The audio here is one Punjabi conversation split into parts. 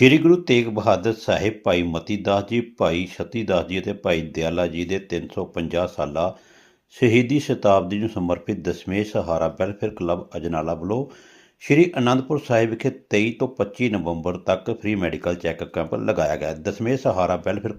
ਸ੍ਰੀ ਗੁਰੂ ਤੇਗ ਬਹਾਦਰ ਸਾਹਿਬ ਭਾਈ ਮਤੀ ਦਾਸ ਜੀ, ਭਾਈ ਛੱਤੀ ਦਾਸ ਜੀ ਅਤੇ ਭਾਈ ਦਿਆਲਾ ਜੀ ਦੇ 350 ਸਾਲਾ ਸ਼ਹੀਦੀ ਸ਼ਤਾਬਦੀ ਨੂੰ ਸਮਰਪਿਤ ਦਸਵੇਂ ਸਹਾਰਾ ਵੈਲਫੇਅਰ ਕਲੱਬ ਅਜਨਾਲਾ ਵੱਲੋਂ ਸ਼੍ਰੀ ਅਨੰਦਪੁਰ ਸਾਹਿਬ ਵਿਖੇ 23 ਤੋਂ 25 ਨਵੰਬਰ ਤੱਕ ਫ੍ਰੀ ਮੈਡੀਕਲ ਚੈੱਕਅਪ ਕੈਂਪ ਲਗਾਇਆ ਗਿਆ। ਦਸਵੇਂ ਸਹਾਰਾ ਵੈਲਫੇਅਰ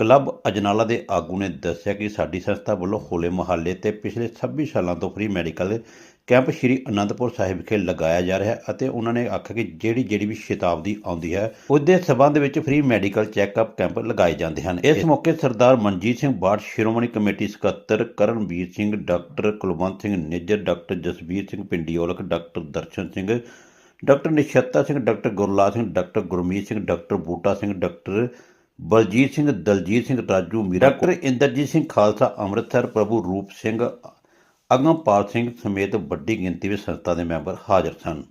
ਕਲੱਬ ਅਜਨਾਲਾ ਦੇ ਆਗੂ ਨੇ ਦੱਸਿਆ ਕਿ ਸਾਡੀ ਸੰਸਥਾ ਵੱਲੋਂ ਹੋਲੇ ਮਹੱਲੇ ਤੇ ਪਿਛਲੇ 26 ਸਾਲਾਂ ਤੋਂ free medical camp Shri Anandpur Sahib ਵਿਖੇ ਲਗਾਇਆ ਜਾ ਰਿਹਾ ਹੈ ਅਤੇ ਉਹਨਾਂ ਨੇ ਆਖਿਆ ਕਿ ਜਿਹੜੀ ਜਿਹੜੀ ਵੀ ਸ਼ਤਾਬਦੀ ਆਉਂਦੀ ਹੈ ਉਹਦੇ ਸਬੰਧ ਵਿੱਚ ਫ੍ਰੀ ਮੈਡੀਕਲ ਚੈੱਕਅਪ ਕੈਂਪ ਲਗਾਏ ਜਾਂਦੇ ਹਨ। ਇਸ ਮੌਕੇ ਸਰਦਾਰ ਮਨਜੀਤ ਸਿੰਘ ਬਾੜ ਸ਼੍ਰੋਮਣੀ ਕਮੇਟੀ ਸਕੱਤਰ Karanveer Singh doctor Kulwant Singh Nijjar doctor Jasvir Singh Pindiolak doctor Darshan Singh doctor Nishta Singh doctor Gurlal Singh doctor Gurmeet Singh doctor Boota Singh doctor Baljit Singh Daljit Singh Raju Meera doctor Inderjit Singh Khalsa Amritsar Prabhu Roop Singh ਅਗਮਪਾਲ Singh ਸਮੇਤ ਵੱਡੀ ਗਿਣਤੀ ਵਿੱਚ ਸੰਸਥਾ ਦੇ ਮੈਂਬਰ ਹਾਜ਼ਰ ਸਨ।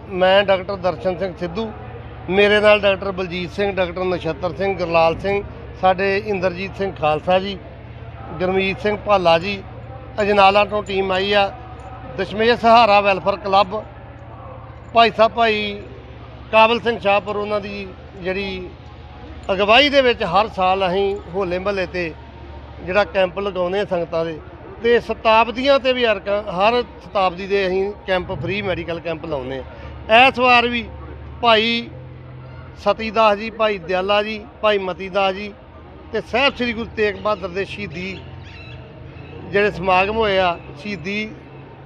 ਮੈਂ ਡਾਕਟਰ ਦਰਸ਼ਨ ਸਿੰਘ ਸਿੱਧੂ ਮੇਰੇ ਨਾਲ ਡਾਕਟਰ ਬਲਜੀਤ ਸਿੰਘ ਡਾਕਟਰ ਨਛੱਤਰ ਸਿੰਘ ਗੁਰਲਾਲ ਸਿੰਘ ਸਾਡੇ ਇੰਦਰਜੀਤ ਸਿੰਘ ਖਾਲਸਾ ਜੀ ਗੁਰਮੀਤ ਸਿੰਘ ਭਾਲਾ ਜੀ ਅਜਨਾਲਾ ਤੋਂ ਟੀਮ ਆਈ ਆ ਦਸ਼ਮੇਸ਼ ਸਹਾਰਾ ਵੈਲਫੇਅਰ ਕਲੱਬ ਭਾਈ ਸਾਹਿਬ ਭਾਈ ਕਾਬਲ ਸਿੰਘ ਸ਼ਾਹਪੁਰ ਉਹਨਾਂ ਦੀ ਜਿਹੜੀ ਅਗਵਾਈ ਦੇ ਵਿੱਚ ਹਰ ਸਾਲ ਅਸੀਂ ਹੋਲੇ ਮਹੱਲੇ ਤੇ ਜਿਹੜਾ ਕੈਂਪ ਲਗਾਉਂਦੇ ਆ ਸੰਗਤਾਂ ਦੇ, ਤੇ ਸ਼ਤਾਬਦੀਆਂ ਤੇ ਵੀ ਹਰ ਹਰ ਸ਼ਤਾਬਦੀ ਦੇ ਅਸੀਂ ਕੈਂਪ ਫ੍ਰੀ ਮੈਡੀਕਲ ਕੈਂਪ ਲਾਉਂਦੇ ਆ ਇਸ ਵਾਰ ਵੀ ਭਾਈ ਸਤੀਦਾਸ ਜੀ, ਭਾਈ ਦਿਆਲਾ ਜੀ, ਭਾਈ ਮਤੀਦਾਸ ਜੀ ਤੇ ਸਾਹਿਬ ਸ੍ਰੀ ਗੁਰੂ ਤੇਗ ਬਹਾਦਰ ਦੇ ਸ਼ਹੀਦੀ ਜਿਹੜੇ ਸਮਾਗਮ ਹੋਏ ਆ, ਸ਼ਹੀਦੀ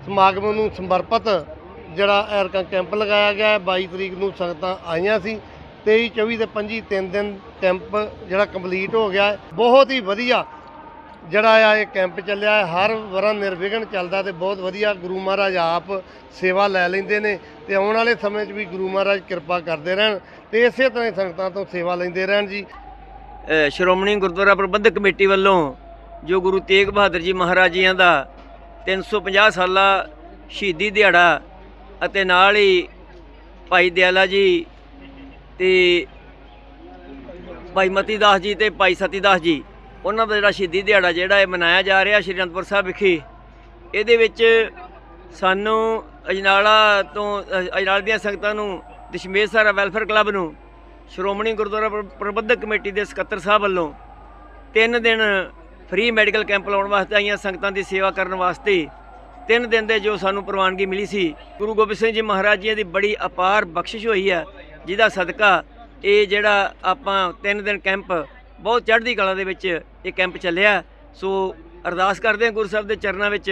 ਸਮਾਗਮ ਨੂੰ ਸਮਰਪਿਤ ਜਿਹੜਾ ਐਰਕਾ ਕੈਂਪ ਲਗਾਇਆ ਗਿਆ ਹੈ 22 ਤਰੀਕ ਨੂੰ ਸੰਗਤਾਂ ਆਈਆਂ ਸੀ। 23 24 ਤੇ 25 ਤਿੰਨ ਦਿਨ ਕੈਂਪ ਜਿਹੜਾ ਕੰਪਲੀਟ ਹੋ ਗਿਆ ਬਹੁਤ ਹੀ ਵਧੀਆ ਜਿਹੜਾ ਆ, ਇਹ ਕੈਂਪ ਚੱਲਿਆ ਹਰ ਵਾਰਾਂ ਨਿਰਵਿਘਨ ਚੱਲਦਾ ਤੇ ਬਹੁਤ ਵਧੀਆ। ਗੁਰੂ ਮਹਾਰਾਜ ਆਪ ਸੇਵਾ ਲੈ ਲੈਂਦੇ ਨੇ ਤੇ ਆਉਣ ਵਾਲੇ ਸਮੇਂ 'ਚ ਵੀ ਗੁਰੂ ਮਹਾਰਾਜ ਕਿਰਪਾ ਕਰਦੇ ਰਹਿਣ ਤੇ ਇਸੇ ਤਰ੍ਹਾਂ ਹੀ ਸੰਗਤਾਂ ਤੋਂ ਸੇਵਾ ਲੈਂਦੇ ਰਹਿਣ ਜੀ। ਸ਼੍ਰੋਮਣੀ ਗੁਰਦੁਆਰਾ ਪ੍ਰਬੰਧਕ ਕਮੇਟੀ ਵੱਲੋਂ ਜੋ ਗੁਰੂ ਤੇਗ ਬਹਾਦਰ ਜੀ ਮਹਾਰਾਜ ਜੀਆਂ ਦਾ 350 ਸਾਲਾ ਸ਼ਹੀਦੀ ਦਿਹਾੜਾ ਅਤੇ ਨਾਲ ਹੀ ਭਾਈ ਦਿਆਲਾ ਜੀ ਤੇ ਭਾਈ ਮਤੀ ਦਾਸ ਜੀ ਤੇ ਭਾਈ ਸਤੀ ਦਾਸ ਜੀ ਉਹਨਾਂ ਦਾ ਜਿਹੜਾ ਸ਼ਹੀਦੀ ਦਿਹਾੜਾ ਜਿਹੜਾ ਇਹ ਮਨਾਇਆ ਜਾ ਰਿਹਾ ਸ਼੍ਰੀ ਅਨੰਦਪੁਰ ਸਾਹਿਬ ਵਿਖੇ ਇਹਦੇ ਵਿੱਚ ਸਾਨੂੰ ਅਜਨਾਲਾ ਤੋਂ ਅ, ਦੀਆਂ ਸੰਗਤਾਂ ਨੂੰ ਦਸ਼ਮੇਸ਼ ਸਾਰਾ ਵੈਲਫੇਅਰ ਕਲੱਬ ਨੂੰ ਸ਼੍ਰੋਮਣੀ ਗੁਰਦੁਆਰਾ ਪ੍ਰਬੰਧਕ ਕਮੇਟੀ ਦੇ ਸਕੱਤਰ ਸਾਹਿਬ ਵੱਲੋਂ ਤਿੰਨ ਦਿਨ ਫ੍ਰੀ ਮੈਡੀਕਲ ਕੈਂਪ ਲਾਉਣ ਵਾਸਤੇ ਆਈਆਂ ਸੰਗਤਾਂ ਦੀ ਸੇਵਾ ਕਰਨ ਵਾਸਤੇ ਤਿੰਨ ਦਿਨ ਦੇ ਜੋ ਸਾਨੂੰ ਪ੍ਰਵਾਨਗੀ ਮਿਲੀ ਸੀ ਗੁਰੂ ਗੋਬਿੰਦ ਸਿੰਘ ਜੀ ਮਹਾਰਾਜ ਜੀ ਦੀ ਬੜੀ ਅਪਾਰ ਬਖਸ਼ਿਸ਼ ਹੋਈ ਹੈ ਜਿਹਦਾ ਸਦਕਾ ਇਹ ਜਿਹੜਾ ਆਪਾਂ ਤਿੰਨ ਦਿਨ ਕੈਂਪ, ਬਹੁਤ ਚੜ੍ਹਦੀ ਕਲਾ ਦੇ ਵਿੱਚ ਇਹ ਕੈਂਪ ਚੱਲਿਆ। ਸੋ ਅਰਦਾਸ ਕਰਦੇ ਹਾਂ ਗੁਰੂ ਸਾਹਿਬ ਦੇ ਚਰਨਾਂ ਵਿੱਚ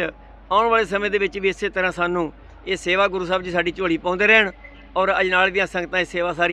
ਆਉਣ ਵਾਲੇ ਸਮੇਂ ਦੇ ਵਿੱਚ ਵੀ ਇਸੇ ਤਰ੍ਹਾਂ ਸਾਨੂੰ ਇਹ ਸੇਵਾ ਗੁਰੂ ਸਾਹਿਬ ਜੀ ਸਾਡੀ ਝੋਲੀ ਪਾਉਂਦੇ ਰਹਿਣ ਔਰ ਅਜਨਾਲ ਦੀਆਂ ਸੰਗਤਾਂ ਇਹ ਸੇਵਾ ਸਾਰੀ